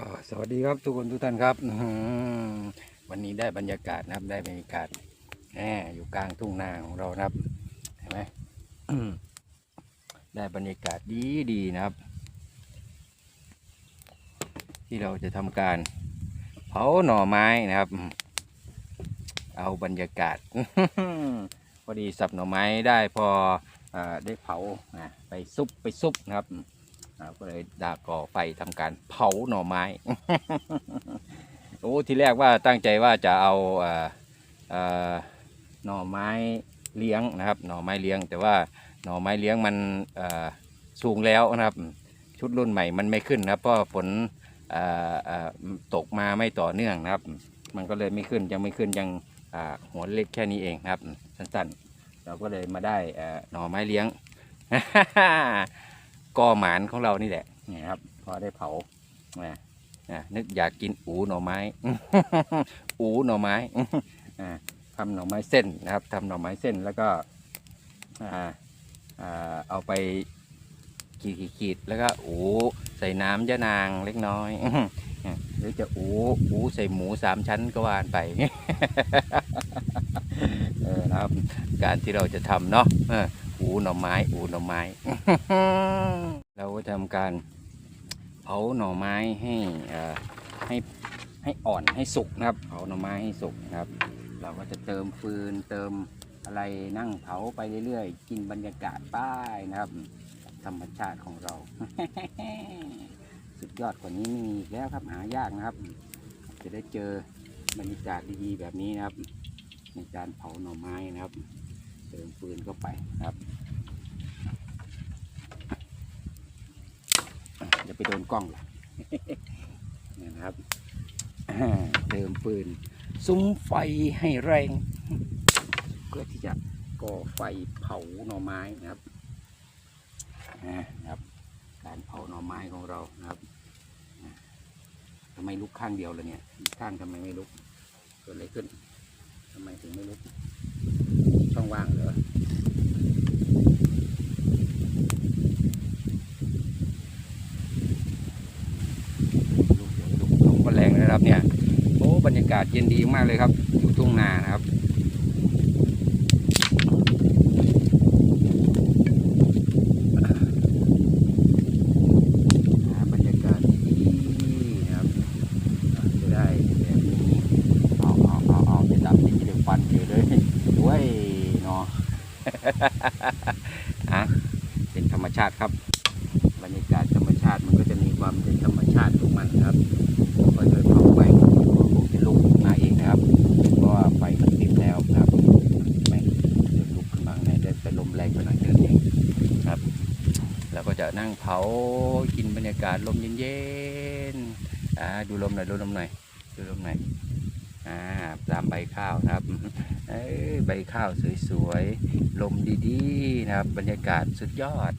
ก็สวัสดีครับทุกคนทุกท่านครับวันนี้ได้บรรยากาศนะครับ ได้บรรยากาศแหมอยู่กลางทุ่งนาของเรานะครับเห็นไหมได้บรรยากาศดีดีๆนะครับ ที่เราจะทำการเผาหน่อไม้นะครับ เอาบรรยากาศพอดีสับหน่อไม้ได้พออได้เผาไปซุปไปซุปนะครับ ก็เลยดาก่อไฟทำการเผาหน่อไม้ โอ้ทีแรกว่าตั้งใจว่าจะเอาหน่อไม้เลี้ยงนะครับ หน่อไม้เลี้ยง แต่ว่าหน่อไม้เลี้ยงมันสูงแล้วนะครับ ชุดรุ่นใหม่มันไม่ขึ้นนะครับเพราะฝนตกมาไม่ต่อเนื่องนะครับ มันก็เลยไม่ขึ้นยังไม่ขึ้นยังหัวเล็กแค่นี้เองนะครับ สั้นๆ เราก็เลยมาได้หน่อไม้เลี้ยง กอหมานของเรานี่แหละนี่ครับ พอได้เผานะนะนึกอยากกินอูหน่อไม้ อูหน่อไม้อ่าทำหน่อไม้เส้นนะครับทำหน่อไม้เส้นแล้วก็อ่าอ่าเอาไปขีดขีดขีดแล้วก็อูใส่น้ำยะนางเล็กน้อยหรือจะอูอูใส่หมูสามชั้นก็วานไปเออนะครับ การที่เราจะทำเนาะเอูหน่อไม้ อูหน่อไม้ เราก็ทำการเผาหน่อไม้ให้อ่อให้ให้อ่อนให้สุกนะครับเผาหน่อไม้ให้สุกนะครับ เราก็จะเติมฟืนเติมอะไรนั่งเผาไปเรื่อยๆ กินบรรยากาศป้ายนะครับ ธรรมชาติของเรา สุดยอดกว่านี้ไม่มีแล้วครับหายากนะครับ จะได้เจอบรรยากาศดีๆแบบนี้นะครับ ในการเผาหน่อไม้นะครับ เติมฟืนเข้าไปนะครับอย่าไปโดนกล้องล่ะนี่นะครับเติมฟืน ซุ้มไฟให้แรง เพื่อที่จะก่อไฟเผาหน่อไม้นะครับอ่านะครับ การเผาหน่อไม้ของเรานะครับอ่าทำไมลุกข้างเดียวเลยเนี่ยอีกข้างทำไมไม่ลุกเกิดอะไรขึ้นทำไมถึงไม่ลุก ช่องว่างเหรอลูกเดี๋ยวลูกลมก็แรงนะครับเนี่ยโอ้บรรยากาศเย็นดีมากเลยครับอยู่ทุ่งนานะครับ หาบรรยากาศดีๆนะครับจะได้แบบนี้เอาเอาเอาเอาจะดับที่จะฟันเฉยเลยโว้ยเนาะ อะเป็นธรรมชาติครับ บรรยากาศธรรมชาติมันก็จะมีความเป็นธรรมชาติของมันครับก็โดยเผาไปคงจะลุกมาเองนะครับเพราะว่าไฟมันติดแล้วครับไม่จะลุกขึ้นมาในได้แต่ลมแรงไปหน่อยเดินเองครับแล้วก็จะนั่งเผากินบรรยากาศลมเย็นๆอ่าดูลมหน่อยดูลมหน่อยดูลมหน่อยอ่าตามใบข้าวนะครับ เอ้ย ใบข้าวสวยๆ ลมดีๆนะครับ บรรยากาศสุดยอด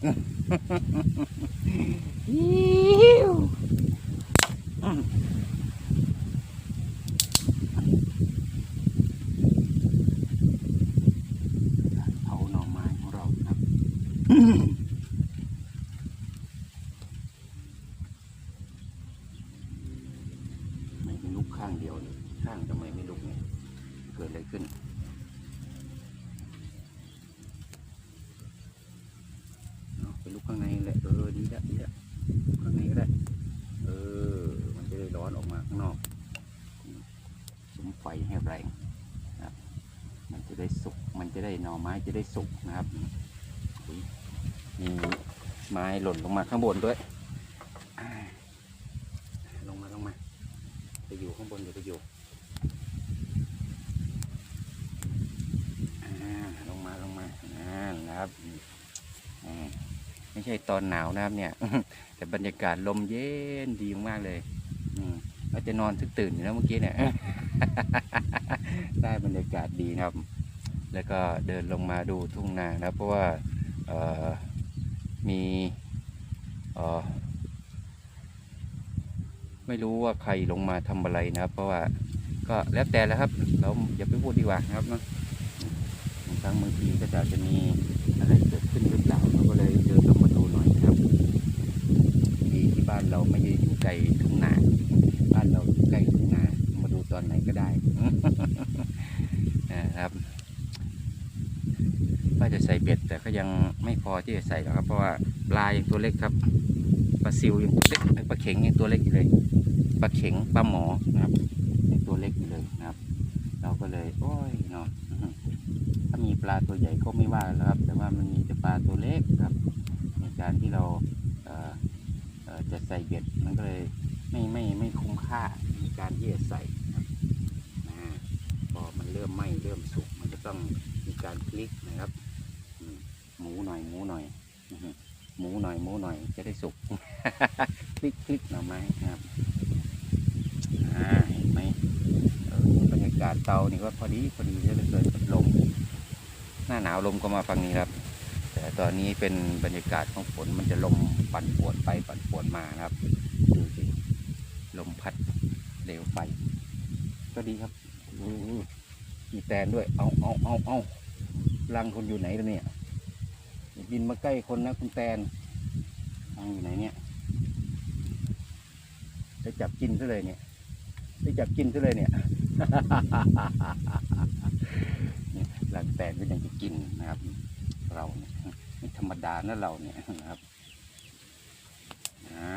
อิ๊วอืมเผาหน่อไม้ของเราครับ ไม่ไม่ลุกข้างเดียวเลยข้างทำไมไม่ลุกเนี่ยเกิดอะไรขึ้น เอาไปลุกข้างในแหละเออดีละดีละลุกข้างในก็ได้ เออ มันจะได้ร้อนออกมาข้างนอกอืมสุมไฟให้แรงนะครับ มันจะได้สุก มันจะได้ หน่อไม้จะได้สุกนะครับ มีไม้หล่นลงมาข้างบนด้วย ลงมาลงมา ไปอยู่ข้างบนอย่าไปอยู่ลงมาลงมาอ่านะครับไม่ใช่ตอนหนาวนะครับเนี่ย แต่บรรยากาศลมเย็นดีมากเลยอืมเราจะนอนตื่นอยู่นะเมื่อกี้เนี่ย ได้บรรยากาศดีครับ แล้วก็เดินลงมาดูทุ่งนานะครับเพราะว่ามีไม่รู้ว่าใครลงมาทำอะไรนะครับ เพราะว่าก็แล้วแต่แล้วครับ เราอย่าไปพูดดีกว่านะครับเนาะบางครั้งบางทีก็จะจะมีอะไรเกิดขึ้นหรือเปล่าเราก็เลยเดินลงมาดูหน่อยนะครับดีที่บ้านเราไม่ได้อยู่ไกลทุ่งนา บ้านเราอยู่ใกล้ทุ่งนามาดูตอนไหนก็ได้ นะครับว่าจะใส่เบ็ดแต่ก็ยังไม่พอ ที่จะใส่หรอกครับ เพราะว่าปลายังตัวเล็กครับปลาซิวยังเล็กปลาเข็งยังตัวเล็กอยู่เลยปลาเข็งปลาหมอนะครับยังตัวเล็กอยู่เลยนะครับ เราก็เลย โอ้ยเนาะถ้ามีปลาตัวใหญ่ก็ไม่ว่าแล้วครับ แต่ว่ามันมีแต่ปลาตัวเล็กครับ ในการที่เราเอ่อเอ่อจะใส่เบ็ดมันก็เลยไม่ไม่ไม่คุ้มค่าในการที่จะใส่ครับนะพอมันเริ่มไหม้เริ่มสุกมันก็ต้องมีการพลิกนะครับ มหมูหน่อยหมูหน่อยหมูหน่อยหมูหน่อยจะได้สุกพลิกพลิกหน่อไม้ครับเห็นไหมบรรยากาศเตานี่ก็พอดีพอดีเลือเกินลมหน้าหนาวลมก็มาฝั่งนี้ครับ แต่ตอนนี้เป็นบรรยากาศของฝนมันจะลมปั่นปวนไปปั่นปวนมาครับดูสิลมพัดเร็วไฟก็ดีครับอีแตนด้วย เอาเอาเอาเอารังคนอยู่ไหนแล้วเนี่ย บินมาใกล้คนนะคุณแตนรังอยู่ไหนเนี่ยได้จับกินซะเลยเนี่ยได้จับกินซะเลยเนี่ยเนี่ยรังแตนก็ยังจะกินนะครับ เราเนี่ยไม่ธรรมดานะเราเนี่ยนะครับอ่า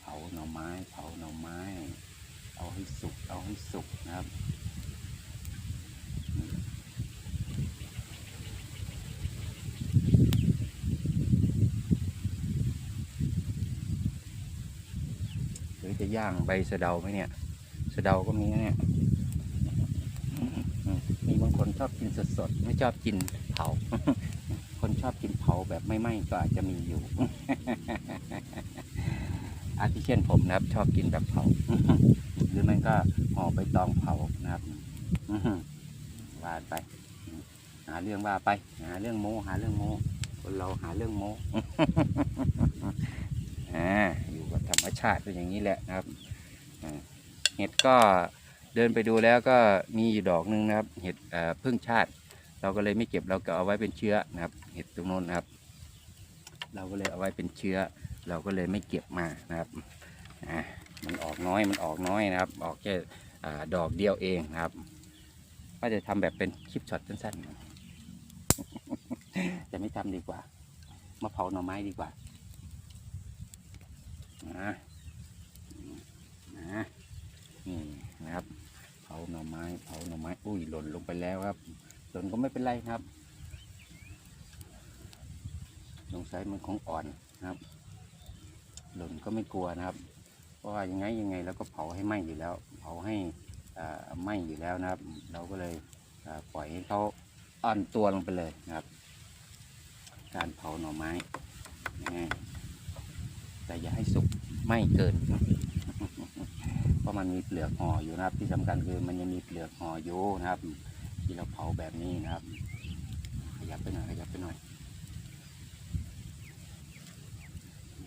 เผาหน่อไม้ เผาหน่อไม้ เอาให้สุก เอาให้สุกนะครับหรือจะ ย่างใบสะเดาไหมเนี่ยสะเดาก็มีนะเนี่ยมีบางคนชอบกินสดๆไม่ชอบกินเผา คนชอบกินเผาแบบไม่ไหม้ก็อาจจะมีอยู่ อาทิเช่นผมนะครับ ชอบกินแบบเผาหรือมันก็ห่อใบตองเผานะครับว่าไป หาเรื่องว่าไป หาเรื่องโมหาเรื่องโมคนเราหาเรื่องโมอ่า กับธรรมชาติเป็นอย่างนี้แหละนะครับเห็ดก็เดินไปดูแล้วก็มีอยู่ดอกหนึงนะครับ เห็ดพึ่งชาติ เราก็เลยไม่เก็บเราก็เอาไว้เป็นเชื้อนะครับ เห็ดตรงโน้นนะครับ เราก็เลยเอาไว้เป็นเชื้อ เราก็เลยไม่เก็บมานะครับอ่ามันออกน้อยมันออกน้อยนะครับ ออกแค่ดอกเดียวเองนะครับก็จะทำแบบเป็นคลิปช็อตสั้นๆจะไม่ทำดีกว่า มาเผาหน่อไม้ดีกว่า นะนะนี่นะครับ เผาหน่อไม้ เผาหน่อไม้ อุ้ยหล่นลงไปแล้วครับ หล่นก็ไม่เป็นไรครับสงสัยมันของอ่อนนะครับ หล่นก็ไม่กลัวนะครับ เพราะว่ายังไงยังไงเราก็เผาให้ไหม้อยู่แล้ว เผาให้อ่าไหม้อยู่แล้วนะครับ เราก็เลยปล่อยให้เขาอ่อนตัวลงไปเลยนะครับ การเผาหน่อไม้นะ แต่อย่าให้สุกไม้เกินเพราะมันมีเปลือกห่ออยู่นะครับ ที่สำคัญคือมันยังมีเปลือกห่ออยู่นะครับ ที่เราเผาแบบนี้นะครับ ขยับไปหน่อยขยับไปหน่อย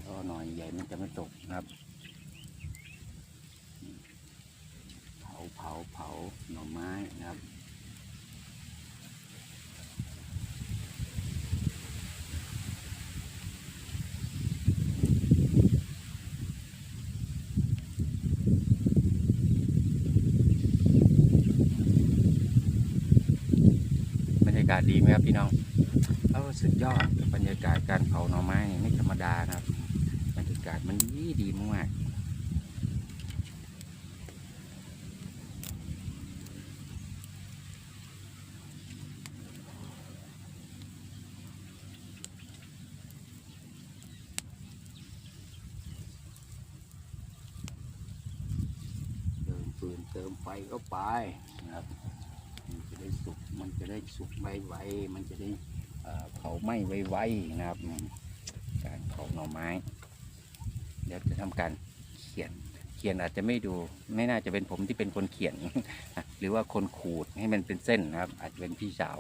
ก็หน่อยใหญ่มันจะไม่ตกนะครับ เผาเผาเผาหน่อไม้นะครับ บรรยากาศดีไหมครับพี่น้องเออ สุดยอดบรรยากาศการเผาหน่อไม้นี่ไม่ธรรมดานะครับบรรยากาศมันดีดีมากืนเติมไฟเข้าไปนะครับ มันจะได้สุก มันจะได้สุกไวๆมันจะได้ เอ่อเผาไหม้ไวๆนะครับ การเผาหน่อไม้ เดี๋ยวจะทำการเขียน เขียนอาจจะไม่ดู ไม่น่าจะเป็นผมที่เป็นคนเขียน หรือว่าคนขูดให้มันเป็นเส้นนะครับ อาจจะเป็นพี่สาว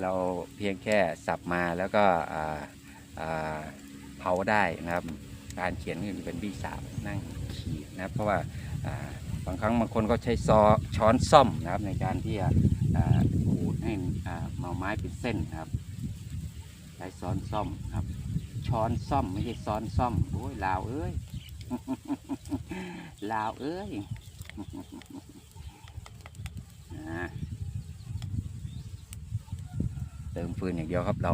เราเพียงแค่สับมาแล้วก็เผาได้นะครับ การเขียนก็จะเป็นพี่สาวนั่งขีดนะครับ เพราะว่าบางครั้งบางคนก็ใช้ซอช้อนซ่อมนะครับในการที่จะ ให้อ่าหน่อไม้เป็นเส้นครับใช้ช้อนซ่อมครับ ช้อนซ่อมไม่ใช่ซ้อนซ่อมโอ้ยลาวเอ้ยลาวเอ้ยเติมฟืนอย่างเดียวครับเรา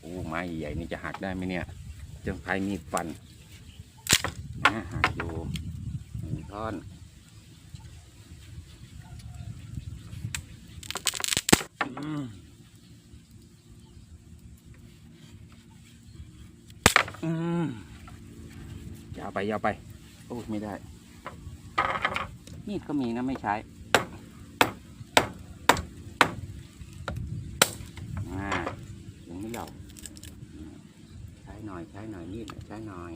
โอ้ไม้ใหญ่ๆนี่จะหักได้ไหมเนี่ยจังไพมีดฟันนะหักอยู่หนึ่งท่อน อืมอืม ยาวไปยาวไป โอ้ไม่ได้ มีดก็มีนะไม่ใช้อ่ายังไม่เหล่าใช้หน่อยใช้หน่อยมีดใช้หน่อย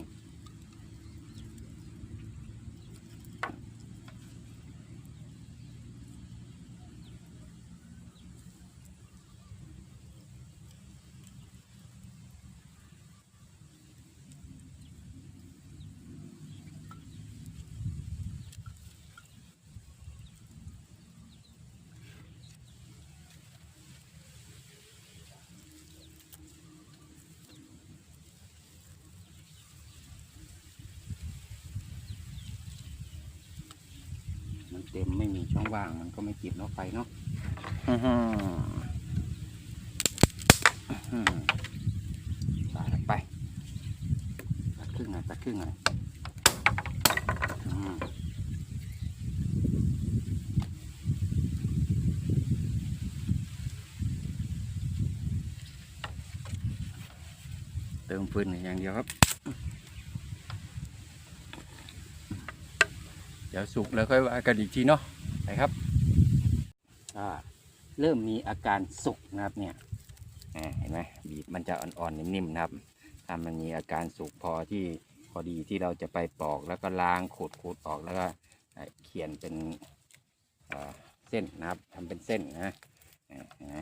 มันเต็มไม่มีช่องว่างมันก็ไม่จิบเนาะไฟเนาะอือหืออื้อหือตายแล้วไปตัดครึ่งหน่อยตัดครึ่งหน่อยเติมฟืนอย่างเดียวครับ เดี๋ยวสุกแล้วค่อยว่ากันอีกทีเนาะไปครับอ่าเริ่มมีอาการสุกนะครับเนี่ยเห็นไหมบีบมันจะอ่อนๆนิ่มๆนะครับถ้ามันมีอาการสุกพอที่พอดีที่เราจะไปปอกแล้วก็ล้างขูดขูดออกแล้วก็เขียนเป็นเส้นนะครับทำเป็นเส้นนะเห็นไหม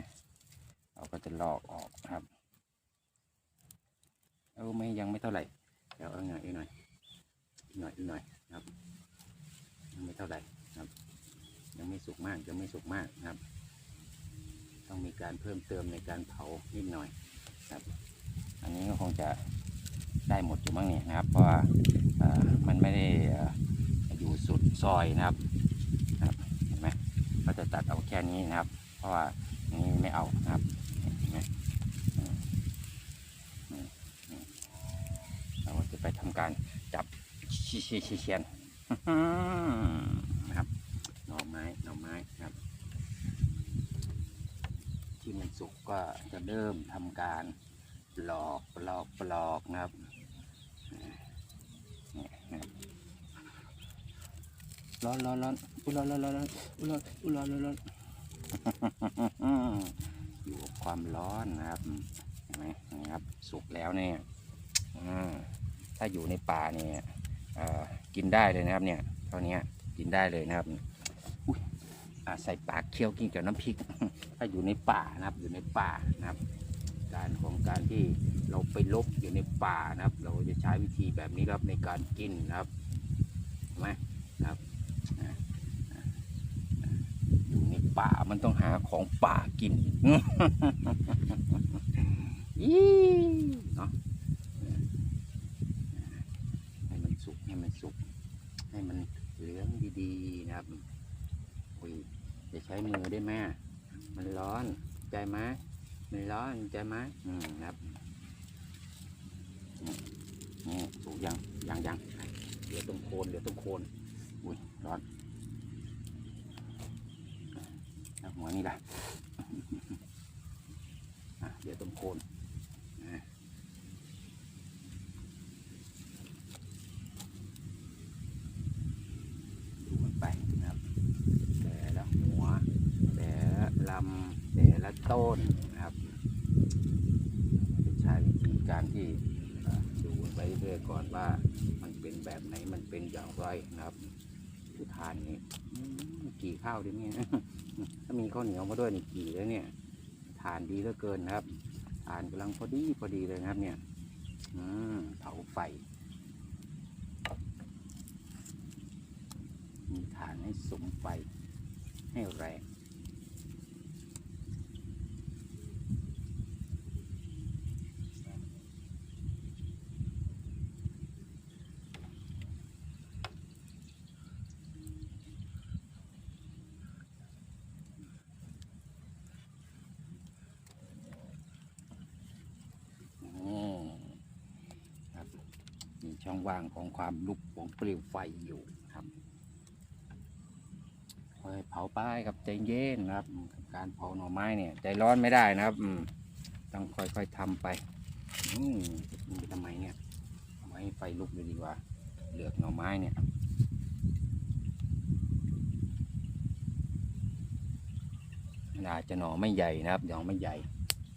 เราก็จะลอกออกครับเอาไม่ยังไม่เท่าไหร่เดี๋ยวเอาหน่อยอีกหน่อยอีกหน่อยอีกหน่อยครับ ไม่เท่าไหร่ครับ ยังไม่สุกมากยังไม่สุกมากครับ ต้องมีการเพิ่มเติมในการเผานิดหน่อยครับ อันนี้ก็คงจะได้หมดอยู่มั้งเนี่ยนะครับ เพราะว่ามันไม่ได้อยู่สุดซอยนะครับนะครับเห็นไหมก็จะตัดเอาแค่นี้นะครับ เพราะว่านี้ไม่เอานะครับเห็นไหมเราจะไปทำการจับชีชีชีเชียน นะครับหน่อไม้หน่อไม้ครับ ที่มันสุกก็จะเริ่มทำการปลอกปลอกปลอกนะครับร้อนร้อนร้อนอุ้ยร้อนร้อนร้อนร้อนอุ้ยร้อนอุ้ยร้อนร้อนร้อนอยู่กับความร้อนนะครับเห็นไหมนี่ครับ สุกแล้วเนี่ยถ้าอยู่ในป่าเนี่ย กินได้เลยนะครับเนี่ยเท่านี้กินได้เลยนะครับอุ้ยใส่ปากเคี้ยวกินกับน้ำพริก ถ้าอยู่ในป่านะครับอยู่ในป่านะครับ การของการที่เราไปลบอยู่ในป่านะครับ เราจะใช้วิธีแบบนี้ครับในการกินนะครับเห็นไหมนะครับอยู่ในป่ามันต้องหาของป่ากินยี่เนาะ ให้มันสุก ให้มันสุก ให้มันเหลืองดีๆนะครับอุ้ยจะใช้มือได้ไหมมันร้อนใจไหมมันร้อนใจไหมอืมครับนี่สุกยังยังยังเดี๋ยวต้องโคนเดี๋ยวต้องโคนอุ้ยร้อนหัวนี่ละะเดี๋ยวต้องโคนอะ ดูมันไปนะครับ แต่ละหัว แต่ละลำแต้นนะครับ ใช้วิธีการที่ดูไปเรื่อยก่อนว่ามันเป็นแบบไหนมันเป็นอย่างไรนะครับผู้ทานนี่กี่ข้าวดิเนี่ยถ้ามีข้าวเหนียวมาด้วยนี่กี่แล้วเนี่ยทานดีเหลือเกินนะครับทานกำลังพอดีพอดีเลยนะครับ เนี่ยอืมเผาไฟมีฐานให้สมไฟให้แรง น ช่อง ว่างของความลุกของเปลวไฟอยู่ครับค่อยเผาไปครับใจเย็นนะครับอืมการเผาหน่อไม้เนี่ยใจร้อนไม่ได้นะครับอืมต้องค่อยๆทำไปอืมจะกินไปทำไมเนี่ยเอาไว้ให้ไฟลุกเลยดีกว่าเหลือกหน่อไม้เนี่ยมันอาจจะหน่อไม่ใหญ่นะครับหน่อไม่ใหญ่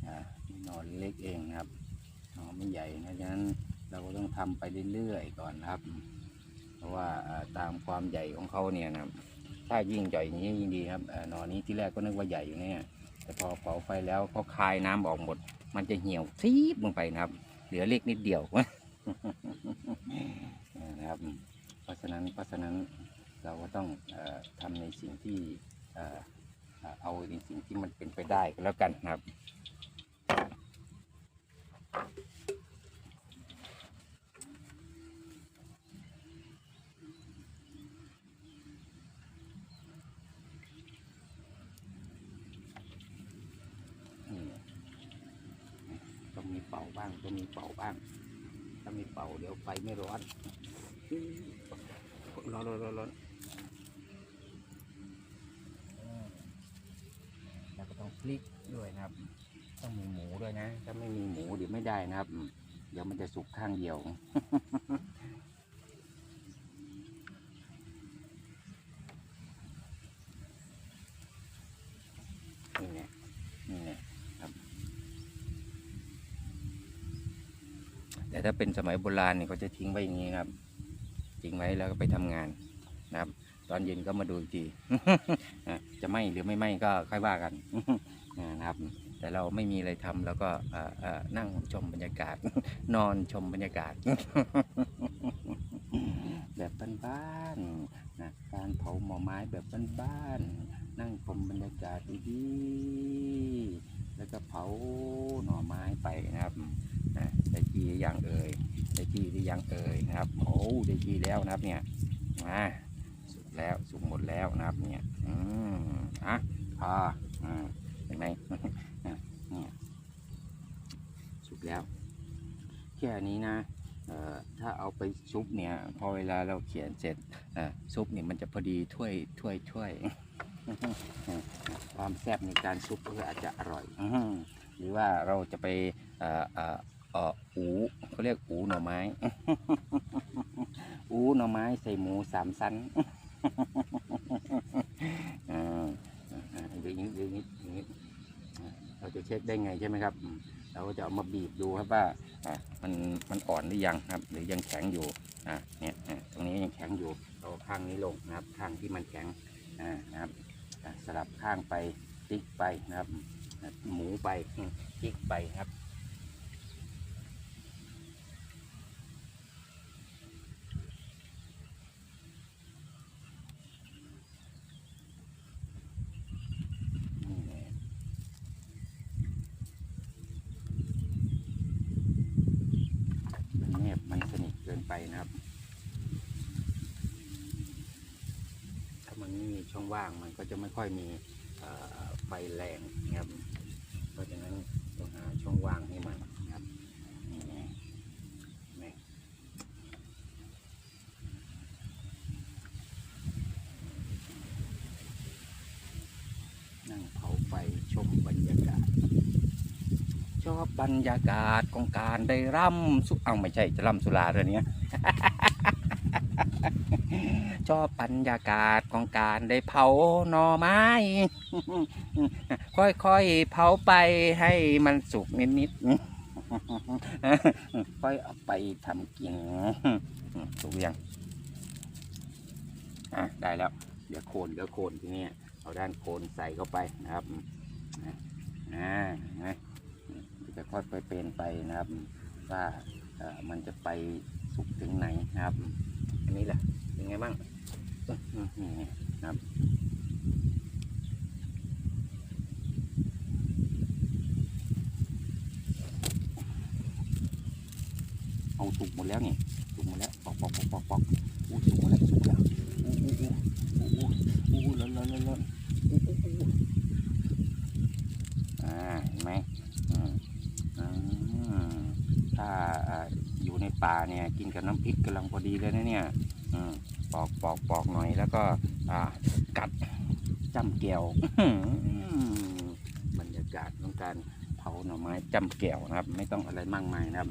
อ่าหน่อเล็กเองนะครับหน่อไม่ใหญ่นะฉะนั้น เราก็ต้องทำไปเรื่อยๆก่อนนะครับ เพราะว่าตามความใหญ่ของเขาเนี่ยนะถ้ายิ่งใหญ่อย่างนี้ยิ่งดีครับอ่าหนอนนี้ที่แรกก็นึกว่าใหญ่อยู่เนี่ยแต่พอเผาไฟแล้วเขาคายน้ำออกหมด มันจะเหี่ยวซีบลงไปนะครับ เหลือเล็กนิดเดียวนะครับ เพราะฉะนั้นเพราะฉะนั้นเราก็ต้องออทำในสิ่งที่เอาในสิ่งที่มันเป็นไปได้ก็แล้วกันนะครับ นี่ต้องมีเป่าบ้างต้อง มีเป่าบ้าง ถ้ามีเป่าเดี๋ยวไฟไม่ร้อนร้อนร้อนร้อนร้อนแล้วก็ต้องพลิกด้วยนะครับ ต้องมีหมูด้วยนะ ถ้าไม่มีหมูเดี๋ยวไม่ได้นะครับ เดี๋ยวมันจะสุกข้างเดียว นี่ไงนี่ไงครับ แต่ ถ้าเป็นสมัยโบราณเนี่ยเขาจะทิ้งไว้อย่างนี้นะครับ ทิ้งไว้แล้วก็ไปทำงานนะครับ ตอนเย็นก็มาดูอีกทีจะไหมหรือไม่ไหมก็ค่อยว่ากันนะครับ แต่เราไม่มีอะไรทำแล้วก็เออเออนั่งชมบรรยากาศ นอนชมบรรยากาศ แบบบ้านๆนะการเผาหน่อไม้แบบบ้านๆนั่งชมบรรยากาศดีๆแล้วก็เผาหน่อไม้ไปนะครับ นะได้ที่หรือยังเอ่ยได้ที่หรือยังเอ่ยนะครับโอ้ได้ที่แล้วนะครับเนี่ยมาสุกแล้วสุกหมดแล้วนะครับเนี่ยอืมอะพออืมเห็นไหมอะเนี่ยสุกแล้วแค่นี้นะเอ่อถ้าเอาไปซุปเนี่ยพอเวลาเราเขียนเสร็จอะซุปเนี่ยมันจะพอดีถ้วยถ้วยถ้วยความแซ่บในการซุปก็อาจจะอร่อยอื้อหือหรือว่าเราจะไป เอ่ออูเขาเรียกอูหน่อไม้ อูหน่อไม้ใส่หมูสามชั้นอ่าอ่าเดี๋ยวนี้เดี๋ยวนี้เดี๋ยวนี้เราจะเช็คได้ไงใช่ไหมครับเราก็จะเอามาบีบดูครับว่ามันมันอ่อนหรือยังครับ หรือยังแข็งอยู่อ่เนี่ยตรงนี้ยังแข็งอยู่เราข้างนี้ลงนะครับ ข้างที่มันแข็งอ่านะครับสลับข้างไปติ๊กไปนะครับ หมูไปติ๊กไปครับ นี่แหละมันแนบมันสนิทเกิน ไปนะครับ ถ้ามันไม่มีช่องว่างมันก็จะไม่ค่อยมีไฟแรงนะครับ เพราะฉะนั้นต้องหาช่องว่างให้มันไงเห็นไหมนั่งเผาไฟชมบรรยากาศ ชอบบ รรยากาศของการได้ร่ำสุเอาไม่ใช่จะร่ำสุราเรื่องนี้ชอบบรรยากาศของการได้เผาหน่อไม้ ค่อยๆเผาไปให้มันสุกนิดๆค่อยเอาไปทำกินสุกยังอะได้แล้ว เดี๋ยวโคนเดี๋ยวโคนที่นี้เอาด้านโคนใส่เข้าไปนะครับอ่าไหม จะค่อยไปเป็นไปนะครับ ว่ามันจะไปสุกถึงไหนนะครับ อันนี้แหละเป็นไงบ้างอื้อหือนะครับเอาสุกหมดแล้วนี่สุกหมดแล้วปอกปอกปอกปอกปอกอู้สุกหมดแล้วสุกแล้วอู้อู้อู้อู้อู้อู้ร้อนร้อนร้อนร้อนอู้อู้อู้อ่าเห็นไหมอืมอืมถ้าอ่าอยู่ อยู่ใน ป่าเนี่ยกินกับน้ำพริกกำลังพอดีเลยนะเนี่ยอปอกปอกปอกหน่อยแล้วก็กัดจ้ำแก้วบรรยากาศของการเผาหน่อไม้จ้ำแก้วนะครับ ไม่ต้องอะไรมากมายนะครับ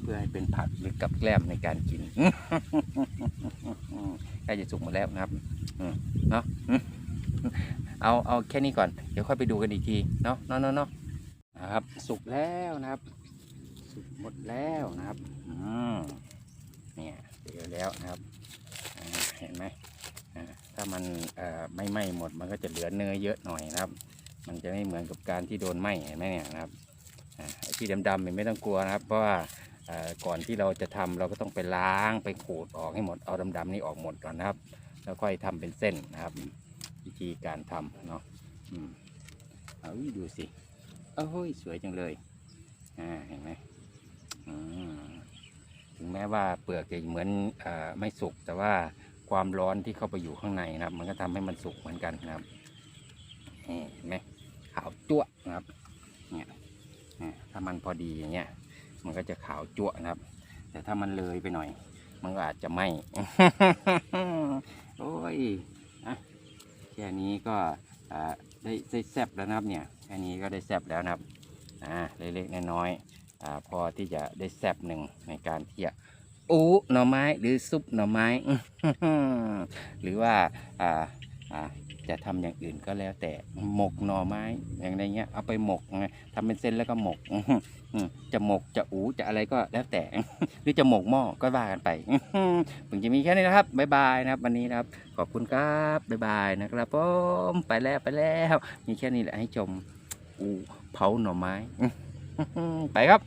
เพื่อให้เป็นผักหรือกับแกล้มในการกินใกล้จะสุกหมดแล้วนะครับเนาะเอาเอาแค่นี้ก่อน เดี๋ยวค่อยไปดูกันอีกทีเนาะเนาะเนาะนะครับ สุกแล้วนะครับ สุกหมดแล้วนะครับ เนี่ยเดี๋ยวแล้วนะครับเห็นไหมถ้ามันไม่ไหม้หมดมันก็จะเหลือเนยเยอะหน่อยนะครับ มันจะไม่เหมือนกับการที่โดนไหม้เห็นไหมเนี่ยนะครับไอ้ที่ดำๆเนี่ยไม่ต้องกลัวนะครับ เพราะว่าก่อนที่เราจะทำเราก็ต้องไปล้างไปขูดออกให้หมดเอาดำๆนี่ออกหมดก่อนนะครับ แล้วค่อยทำเป็นเส้นนะครับ วิธีการทำเนาะอืมเอาดูสิโอ้ยสวยจังเลยอ่าเห็นไหมอืม ถึงแม้ว่าเปลือกจะเหมือนอไม่สุก แต่ว่าความร้อนที่เข้าไปอยู่ข้างในนะครับ มันก็ทำให้มันสุกเหมือนกันนะครับเห็นไหมขาวจั่วนะครับเนี่ยถ้ามันพอดีอย่างเงี้ยมันก็จะขาวจั่วนะครับ แต่ถ้ามันเลยไปหน่อย มันก็อาจจะไหม้โอ้ยอะแค่นี้ก็ได้ได้แซบแล้วนะครับเนี่ยแค่นี้ก็ได้แซบแล้วนะครับอ่าเล็กๆน้อยๆ พอที่จะได้แซบหนึ่งในการที่จะอูหน่อไม้หรือซุปหน่อไม้ หรือว่าจะทำอย่างอื่นก็แล้วแต่หมกหน่อไม้อย่างไรเงี้ยเอาไปหมกไงทำเป็นเส้นแล้วก็หมกจะหมกจะอูจะอะไรก็แล้วแต่ หรือจะหมกหม้อก็ว่ากันไปผมจะมีแค่นี้นะครับบ๊ายบายนะครับ วันนี้นะครับ ขอบคุณครับบ๊ายบายนะครับผมไปแล้วไปแล้ว มีแค่นี้แหละให้ชมอูเผาหน่อไม้ ไปครับ